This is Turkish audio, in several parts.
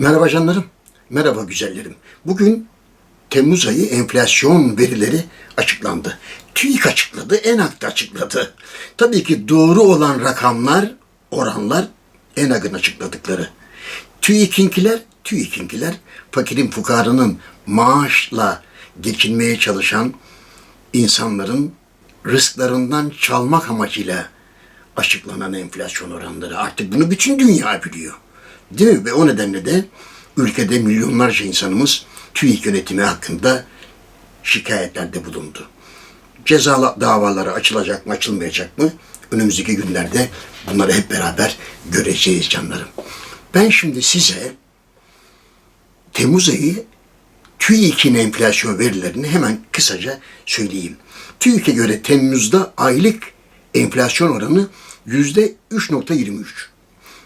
Merhaba canlarım, merhaba güzellerim. Bugün Temmuz ayı enflasyon verileri açıklandı. TÜİK açıkladı, ENAK da açıkladı. Tabii ki doğru olan rakamlar, oranlar ENAK'ın açıkladıkları. TÜİK'inkiler, TÜİK'inkiler fakirin fukaranın maaşla geçinmeye çalışan insanların rızklarından çalmak amacıyla açıklanan enflasyon oranları. Artık bunu bütün dünya biliyor. Değil mi? Ve o nedenle de ülkede milyonlarca insanımız TÜİK yönetimi hakkında şikayetlerde bulundu. Ceza davaları açılacak mı açılmayacak mı? Önümüzdeki günlerde bunları hep beraber göreceğiz canlarım. Ben şimdi size Temmuz ayı TÜİK'in enflasyon verilerini hemen kısaca söyleyeyim. TÜİK'e göre Temmuz'da aylık enflasyon oranı yüzde 3.23.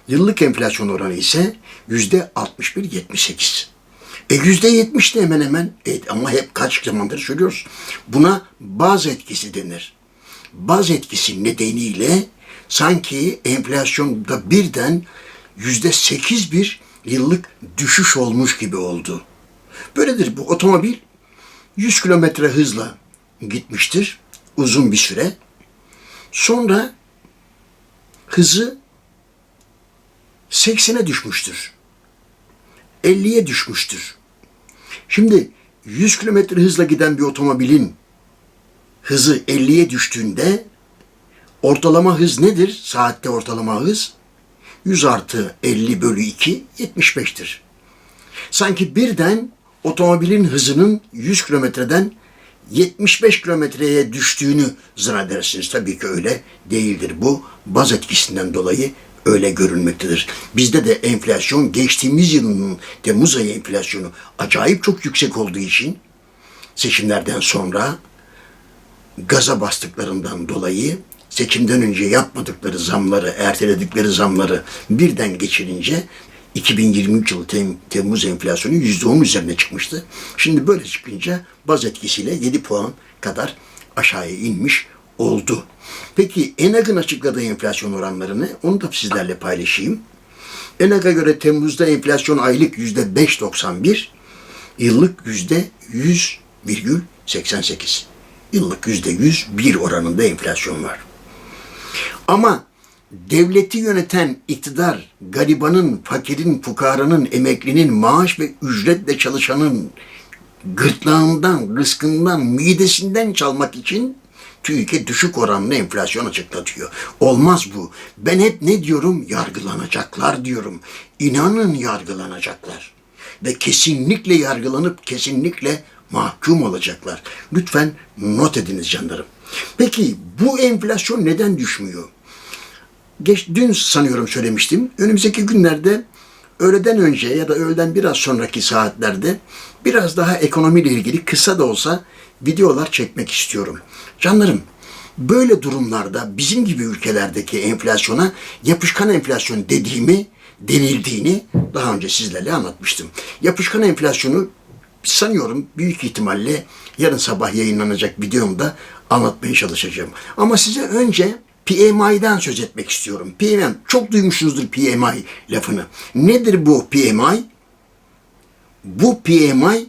Yıllık enflasyon oranı ise yüzde 61.78. E yüzde 70 de hemen hemen e, ama hep kaç zamandır söylüyoruz. Buna baz etkisi denir. Baz etkisi nedeniyle sanki enflasyonda birden yüzde 8 bir yıllık düşüş olmuş gibi oldu. Böyledir bu otomobil 100 kilometre hızla gitmiştir uzun bir süre. Sonra hızı 80'e düşmüştür. 50'ye düşmüştür. Şimdi 100 kilometre hızla giden bir otomobilin hızı 50'ye düştüğünde ortalama hız nedir? Saatte ortalama hız 100 artı 50 bölü 2 75'tir. Sanki birden otomobilin hızının 100 kilometreden 75 kilometreye düştüğünü zannedersiniz. Tabii ki öyle değildir. Bu baz etkisinden dolayı öyle görünmektedir. Bizde de enflasyon geçtiğimiz yılın Temmuz ayı enflasyonu acayip çok yüksek olduğu için seçimlerden sonra gaza bastıklarından dolayı seçimden önce yapmadıkları zamları, erteledikleri zamları birden geçirince 2023 yılı Tem- Temmuz enflasyonu %10 üzerine çıkmıştı. Şimdi böyle çıkınca baz etkisiyle 7 puan kadar aşağıya inmiş oldu. Peki ENAG'ın açıkladığı enflasyon oranlarını onu da sizlerle paylaşayım. ENAG'a göre Temmuz'da enflasyon aylık %5.91, yıllık %100,88. Yıllık %101 oranında enflasyon var. Ama devleti yöneten iktidar garibanın, fakirin, fukaranın, emeklinin, maaş ve ücretle çalışanın gırtlağından, rızkından, midesinden çalmak için TÜİK'e düşük oranlı enflasyon açıklatıyor. Olmaz bu. Ben hep ne diyorum? Yargılanacaklar diyorum. İnanın yargılanacaklar. Ve kesinlikle yargılanıp kesinlikle mahkum olacaklar. Lütfen not ediniz canlarım. Peki bu enflasyon neden düşmüyor? Geç, dün sanıyorum söylemiştim. Önümüzdeki günlerde öğleden önce ya da öğleden biraz sonraki saatlerde biraz daha ekonomiyle ilgili kısa da olsa videolar çekmek istiyorum. Canlarım böyle durumlarda bizim gibi ülkelerdeki enflasyona yapışkan enflasyon dediğimi denildiğini daha önce sizlerle anlatmıştım. Yapışkan enflasyonu sanıyorum büyük ihtimalle yarın sabah yayınlanacak videomda anlatmaya çalışacağım. Ama size önce PMI'den söz etmek istiyorum. PMI, çok duymuşsunuzdur PMI lafını. Nedir bu PMI? Bu PMI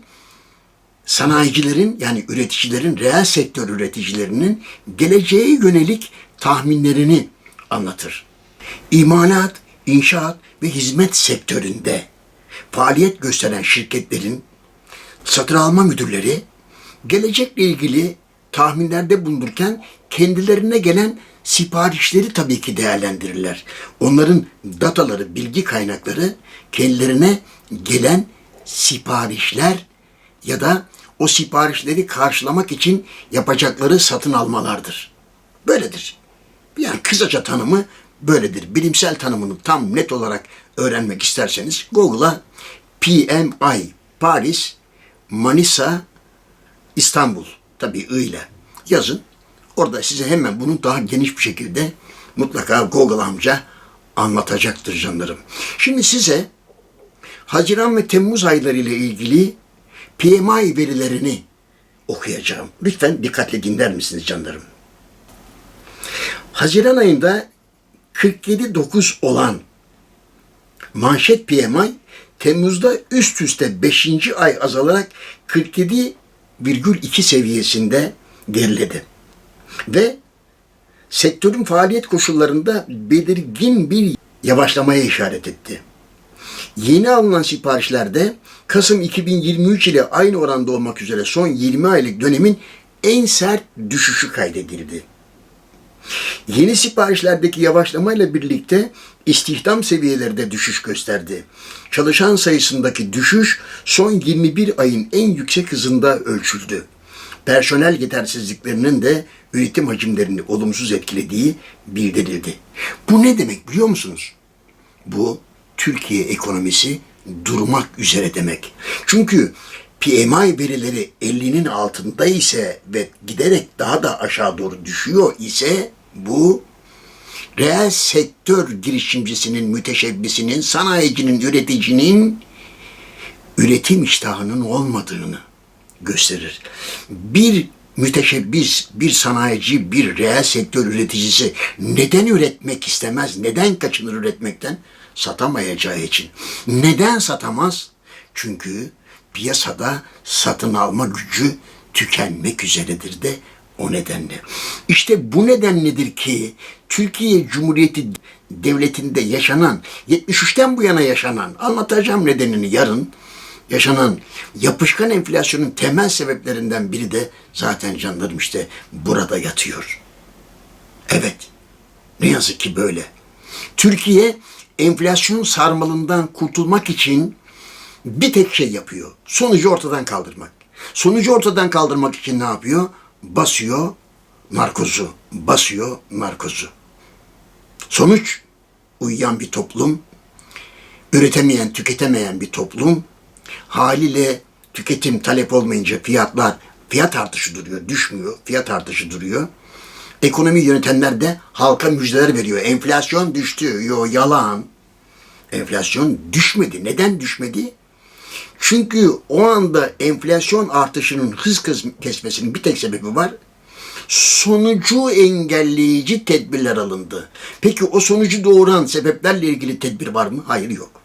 sanayicilerin yani üreticilerin, reel sektör üreticilerinin geleceğe yönelik tahminlerini anlatır. İmalat, inşaat ve hizmet sektöründe faaliyet gösteren şirketlerin satın alma müdürleri gelecekle ilgili tahminlerde bulunurken kendilerine gelen siparişleri tabii ki değerlendirirler. Onların dataları, bilgi kaynakları kendilerine gelen siparişler ya da o siparişleri karşılamak için yapacakları satın almalardır. Böyledir. Yani kısaca tanımı böyledir. Bilimsel tanımını tam net olarak öğrenmek isterseniz Google'a PMI Paris, Manisa, İstanbul tabii I ile yazın. Orada size hemen bunu daha geniş bir şekilde mutlaka Google amca anlatacaktır canlarım. Şimdi size Haziran ve Temmuz ayları ile ilgili PMI verilerini okuyacağım. Lütfen dikkatle dinler misiniz canlarım? Haziran ayında 47.9 olan manşet PMI Temmuz'da üst üste 5. ay azalarak 47,2 seviyesinde geriledi. Ve sektörün faaliyet koşullarında belirgin bir yavaşlamaya işaret etti. Yeni alınan siparişlerde Kasım 2023 ile aynı oranda olmak üzere son 20 aylık dönemin en sert düşüşü kaydedildi. Yeni siparişlerdeki yavaşlamayla birlikte istihdam seviyeleri de düşüş gösterdi. Çalışan sayısındaki düşüş son 21 ayın en yüksek hızında ölçüldü. Personel yetersizliklerinin de üretim hacimlerini olumsuz etkilediği bildirildi. Bu ne demek biliyor musunuz? Bu Türkiye ekonomisi durmak üzere demek. Çünkü PMI verileri 50'nin altında ise ve giderek daha da aşağı doğru düşüyor ise bu reel sektör girişimcisinin, müteşebbisinin, sanayicinin, üreticinin üretim iştahının olmadığını gösterir. Bir müteşebbis, bir sanayici, bir reel sektör üreticisi neden üretmek istemez, neden kaçınır üretmekten? Satamayacağı için. Neden satamaz? Çünkü piyasada satın alma gücü tükenmek üzeredir de o nedenle. İşte bu nedenledir ki Türkiye Cumhuriyeti Devleti'nde yaşanan, 73'ten bu yana yaşanan, anlatacağım nedenini yarın, yaşanan yapışkan enflasyonun temel sebeplerinden biri de zaten canlarım işte burada yatıyor. Evet, ne yazık ki böyle. Türkiye enflasyon sarmalından kurtulmak için bir tek şey yapıyor. Sonucu ortadan kaldırmak. Sonucu ortadan kaldırmak için ne yapıyor? Basıyor narkozu. Basıyor narkozu. Sonuç uyuyan bir toplum, üretemeyen, tüketemeyen bir toplum, haliyle tüketim talep olmayınca fiyatlar, fiyat artışı duruyor, düşmüyor, fiyat artışı duruyor. Ekonomi yönetenler de halka müjdeler veriyor. Enflasyon düştü. Yo yalan. Enflasyon düşmedi. Neden düşmedi? Çünkü o anda enflasyon artışının hız kesmesinin bir tek sebebi var. Sonucu engelleyici tedbirler alındı. Peki o sonucu doğuran sebeplerle ilgili tedbir var mı? Hayır yok.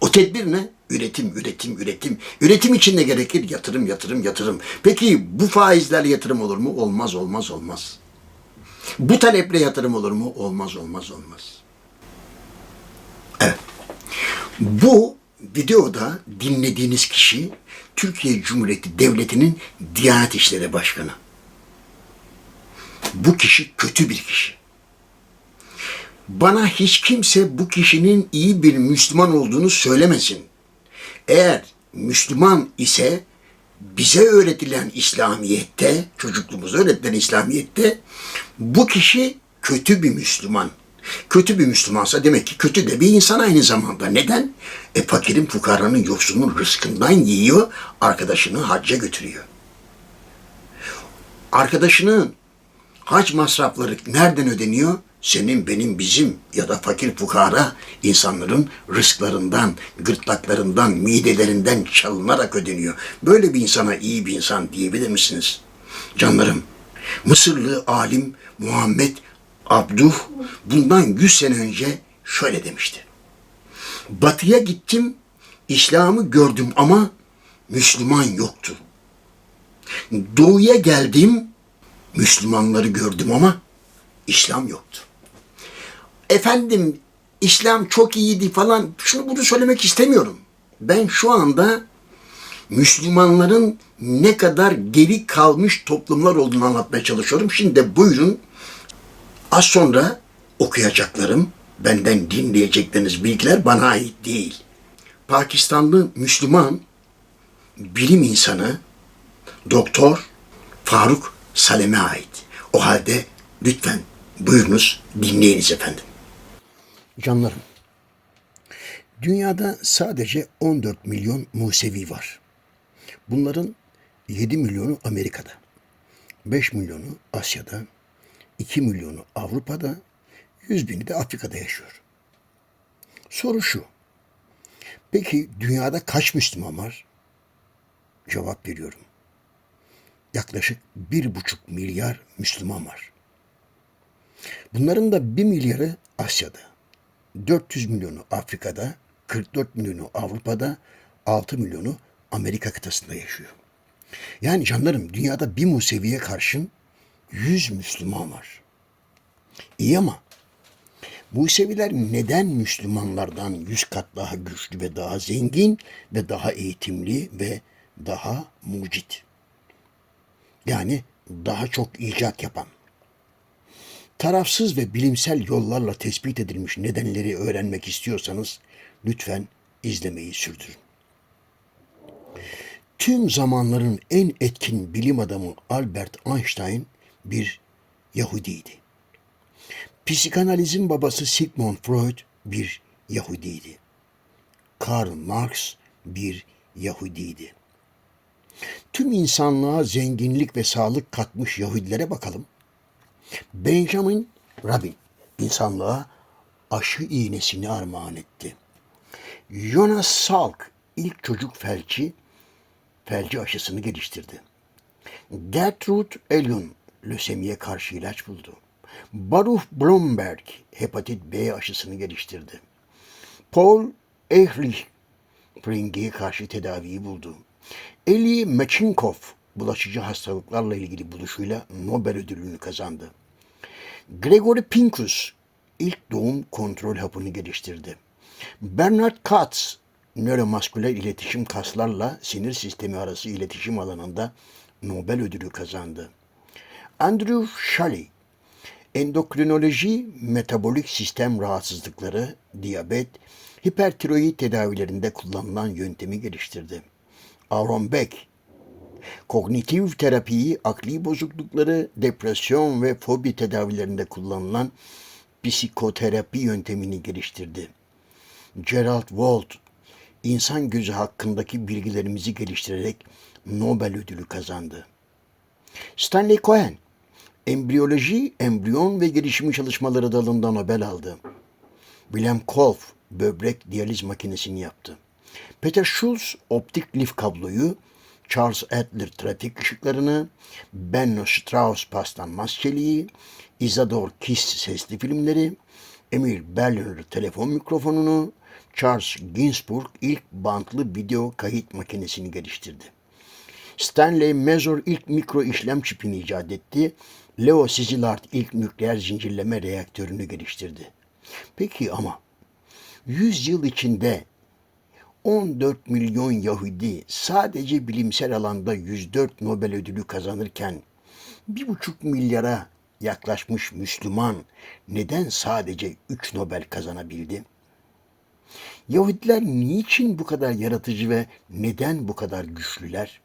O tedbir ne? Üretim, üretim, üretim. Üretim için ne gerekir? Yatırım, yatırım, yatırım. Peki bu faizlerle yatırım olur mu? Olmaz, olmaz, olmaz. Bu taleple yatırım olur mu? Olmaz, olmaz, olmaz. Evet. Bu videoda dinlediğiniz kişi Türkiye Cumhuriyeti Devleti'nin Diyanet İşleri Başkanı. Bu kişi kötü bir kişi. Bana hiç kimse bu kişinin iyi bir Müslüman olduğunu söylemesin. Eğer Müslüman ise bize öğretilen İslamiyet'te, çocukluğumuza öğretilen İslamiyet'te bu kişi kötü bir Müslüman. Kötü bir Müslümansa demek ki kötü de bir insan aynı zamanda. Neden? E fakirin, fukaranın, yoksulun rızkından yiyor, arkadaşını hacca götürüyor. Arkadaşının hac masrafları nereden ödeniyor? Senin, benim, bizim ya da fakir fukara insanların rızklarından, gırtlaklarından, midelerinden çalınarak ödeniyor. Böyle bir insana iyi bir insan diyebilir misiniz? Canlarım, Mısırlı alim Muhammed Abduh bundan 100 sene önce şöyle demişti. Batıya gittim, İslam'ı gördüm ama Müslüman yoktu. Doğuya geldim, Müslümanları gördüm ama İslam yoktu. Efendim İslam çok iyiydi falan şunu bunu söylemek istemiyorum. Ben şu anda Müslümanların ne kadar geri kalmış toplumlar olduğunu anlatmaya çalışıyorum. Şimdi de buyurun az sonra okuyacaklarım, benden dinleyecekleriniz bilgiler bana ait değil. Pakistanlı Müslüman bilim insanı Doktor Faruk Salem'e ait. O halde lütfen buyurunuz dinleyiniz efendim. Canlarım, dünyada sadece 14 milyon Musevi var. Bunların 7 milyonu Amerika'da, 5 milyonu Asya'da, 2 milyonu Avrupa'da, 100 bini de Afrika'da yaşıyor. Soru şu. Peki dünyada kaç Müslüman var? Cevap veriyorum. Yaklaşık bir buçuk milyar Müslüman var. Bunların da bir milyarı Asya'da, 400 milyonu Afrika'da, 44 milyonu Avrupa'da, 6 milyonu Amerika kıtasında yaşıyor. Yani canlarım dünyada bir Musevi'ye karşın 100 Müslüman var. İyi ama Museviler neden Müslümanlardan yüz kat daha güçlü ve daha zengin ve daha eğitimli ve daha mucit? Yani daha çok icat yapan. Tarafsız ve bilimsel yollarla tespit edilmiş nedenleri öğrenmek istiyorsanız lütfen izlemeyi sürdürün. Tüm zamanların en etkin bilim adamı Albert Einstein bir Yahudiydi. Psikanalizin babası Sigmund Freud bir Yahudiydi. Karl Marx bir Yahudiydi. Tüm insanlığa zenginlik ve sağlık katmış Yahudilere bakalım. Benjamin Rabin insanlığa aşı iğnesini armağan etti. Jonas Salk ilk çocuk felci felci aşısını geliştirdi. Gertrude Elion lösemiye karşı ilaç buldu. Baruch Blomberg hepatit B aşısını geliştirdi. Paul Ehrlich Pringe'ye karşı tedaviyi buldu. Eli Mechinkov bulaşıcı hastalıklarla ilgili buluşuyla Nobel ödülünü kazandı. Gregory Pincus ilk doğum kontrol hapını geliştirdi. Bernard Katz nöromasküler iletişim kaslarla sinir sistemi arası iletişim alanında Nobel ödülü kazandı. Andrew Shalley endokrinoloji, metabolik sistem rahatsızlıkları, diyabet, hipertiroid tedavilerinde kullanılan yöntemi geliştirdi. Aaron Beck, kognitif terapiyi akli bozuklukları, depresyon ve fobi tedavilerinde kullanılan psikoterapi yöntemini geliştirdi. Gerald Walt, insan gözü hakkındaki bilgilerimizi geliştirerek Nobel ödülü kazandı. Stanley Cohen, embriyoloji, embriyon ve gelişimi çalışmaları dalında Nobel aldı. William Kolff, böbrek diyaliz makinesini yaptı. Peter Schulz, optik lif kabloyu, Charles Adler trafik ışıklarını, Benno Strauss paslanmaz çeliği, Isadore Kiss sesli filmleri, Emil Berliner telefon mikrofonunu, Charles Ginsburg ilk bantlı video kayıt makinesini geliştirdi. Stanley Mazur ilk mikro işlem çipini icat etti. Leo Szilard ilk nükleer zincirleme reaktörünü geliştirdi. Peki ama 100 yıl içinde 14 milyon Yahudi sadece bilimsel alanda 104 Nobel ödülü kazanırken 1,5 milyara yaklaşmış Müslüman neden sadece 3 Nobel kazanabildi? Yahudiler niçin bu kadar yaratıcı ve neden bu kadar güçlüler?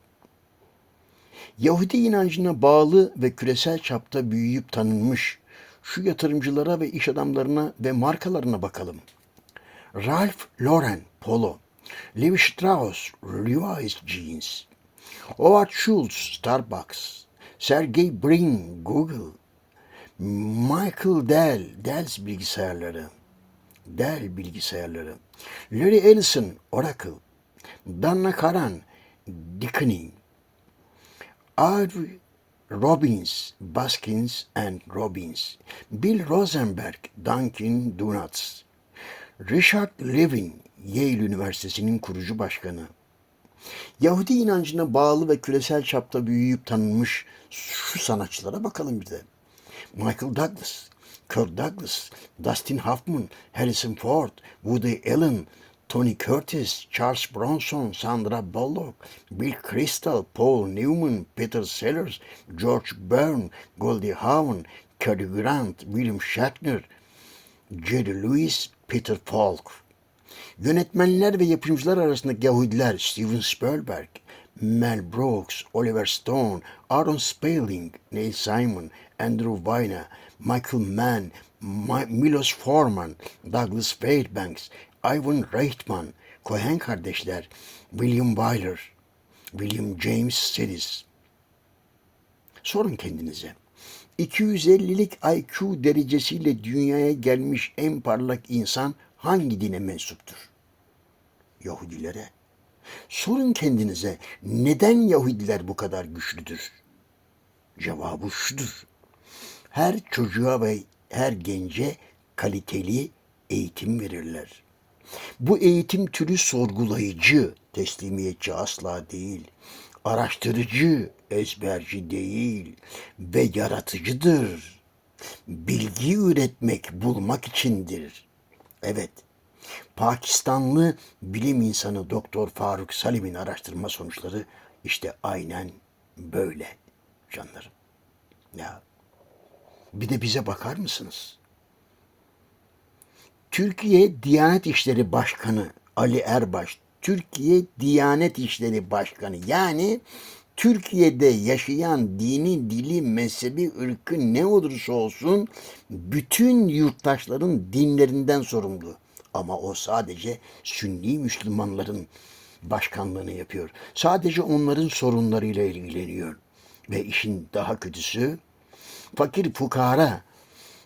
Yahudi inancına bağlı ve küresel çapta büyüyüp tanınmış şu yatırımcılara ve iş adamlarına ve markalarına bakalım. Ralph Lauren Polo, Levi Strauss Levi's Jeans, Howard Schultz Starbucks, Sergey Brin Google, Michael Dell Dell bilgisayarları, Dell bilgisayarları, Larry Ellison Oracle, Dana Karan Dickney, R. Robbins, Baskins and Robbins, Bill Rosenberg, Dunkin Donuts, Richard Levin, Yale Üniversitesi'nin kurucu başkanı. Yahudi inancına bağlı ve küresel çapta büyüyüp tanınmış şu sanatçılara bakalım bir de. Michael Douglas, Kirk Douglas, Dustin Hoffman, Harrison Ford, Woody Allen, Tony Curtis, Charles Bronson, Sandra Bullock, Bill Crystal, Paul Newman, Peter Sellers, George Byrne, Goldie Hawn, Cary Grant, William Shatner, Jerry Lewis, Peter Falk. Yönetmenler ve yapımcılar arasındaki Yahudiler Steven Spielberg, Mel Brooks, Oliver Stone, Aaron Spelling, Neil Simon, Andrew Weiner, Michael Mann, Milos Forman, Douglas Fairbanks, Ivan Reitman, Cohen kardeşler, William Wyler, William James Sedis. Sorun kendinize. 250'lik IQ derecesiyle dünyaya gelmiş en parlak insan hangi dine mensuptur? Yahudilere. Sorun kendinize neden Yahudiler bu kadar güçlüdür? Cevabı şudur. Her çocuğa ve her gence kaliteli eğitim verirler Bu eğitim türü sorgulayıcı, teslimiyetçi asla değil. Araştırıcı, ezberci değil ve yaratıcıdır. Bilgi üretmek, bulmak içindir. Evet, Pakistanlı bilim insanı Doktor Faruk Salim'in araştırma sonuçları işte aynen böyle canlarım. Ya bir de bize bakar mısınız? Türkiye Diyanet İşleri Başkanı Ali Erbaş, Türkiye Diyanet İşleri Başkanı yani Türkiye'de yaşayan dini, dili, mezhebi, ırkı ne olursa olsun bütün yurttaşların dinlerinden sorumlu. Ama o sadece Sünni Müslümanların başkanlığını yapıyor. Sadece onların sorunlarıyla ilgileniyor. Ve işin daha kötüsü fakir fukara,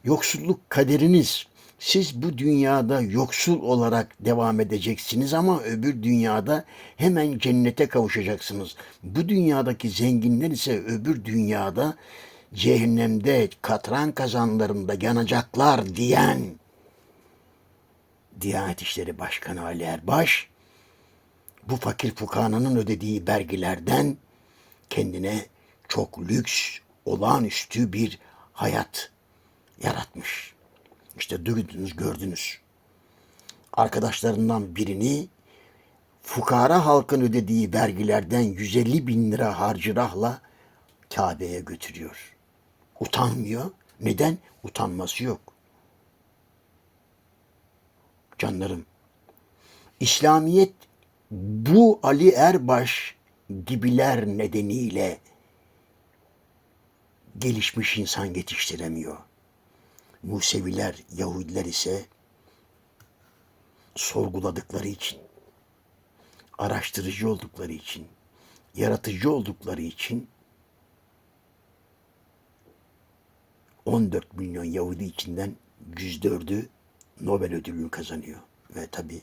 yoksulluk kaderiniz. Siz bu dünyada yoksul olarak devam edeceksiniz ama öbür dünyada hemen cennete kavuşacaksınız. Bu dünyadaki zenginler ise öbür dünyada cehennemde katran kazanlarında yanacaklar diyen Diyanet İşleri Başkanı Ali Erbaş bu fakir fukananın ödediği vergilerden kendine çok lüks, olağanüstü bir hayat yaratmış. İşte duydunuz, gördünüz. Arkadaşlarından birini fukara halkın ödediği vergilerden 150 bin lira harcırahla Kabe'ye götürüyor. Utanmıyor. Neden? Utanması yok. Canlarım, İslamiyet bu Ali Erbaş gibiler nedeniyle gelişmiş insan yetiştiremiyor. Museviler, Yahudiler ise sorguladıkları için, araştırıcı oldukları için, yaratıcı oldukları için 14 milyon Yahudi içinden 104'ü Nobel ödülünü kazanıyor. Ve tabi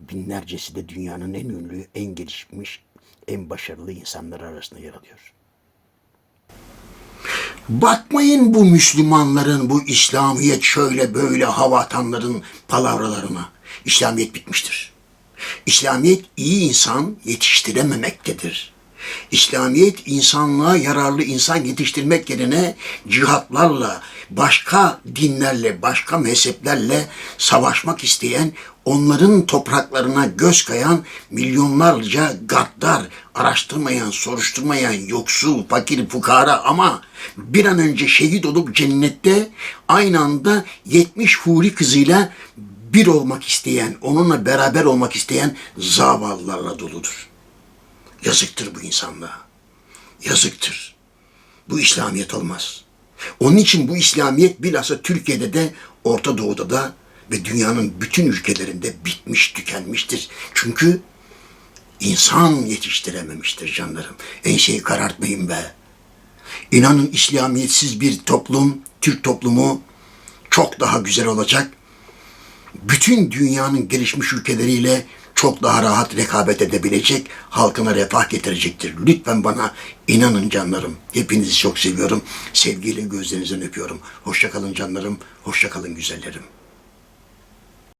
binlercesi de dünyanın en ünlü, en gelişmiş, en başarılı insanlar arasında yer alıyor. Bakmayın bu Müslümanların, bu İslamiyet şöyle böyle hava atanların palavralarına. İslamiyet bitmiştir. İslamiyet iyi insan yetiştirememektedir. İslamiyet insanlığa yararlı insan yetiştirmek yerine cihatlarla, başka dinlerle, başka mezheplerle savaşmak isteyen, onların topraklarına göz kayan milyonlarca gaddar, araştırmayan, soruşturmayan, yoksul, fakir, fukara ama bir an önce şehit olup cennette aynı anda 70 huri kızıyla bir olmak isteyen, onunla beraber olmak isteyen zavallılarla doludur. Yazıktır bu insanlığa. Yazıktır. Bu İslamiyet olmaz. Onun için bu İslamiyet bilhassa Türkiye'de de Orta Doğu'da da ve dünyanın bütün ülkelerinde bitmiş, tükenmiştir. Çünkü insan yetiştirememiştir canlarım. Enseyi karartmayın be. İnanın İslamiyetsiz bir toplum, Türk toplumu çok daha güzel olacak. Bütün dünyanın gelişmiş ülkeleriyle çok daha rahat rekabet edebilecek, halkına refah getirecektir. Lütfen bana inanın canlarım. Hepinizi çok seviyorum. Sevgiyle gözlerinizden öpüyorum. Hoşçakalın canlarım, hoşçakalın güzellerim.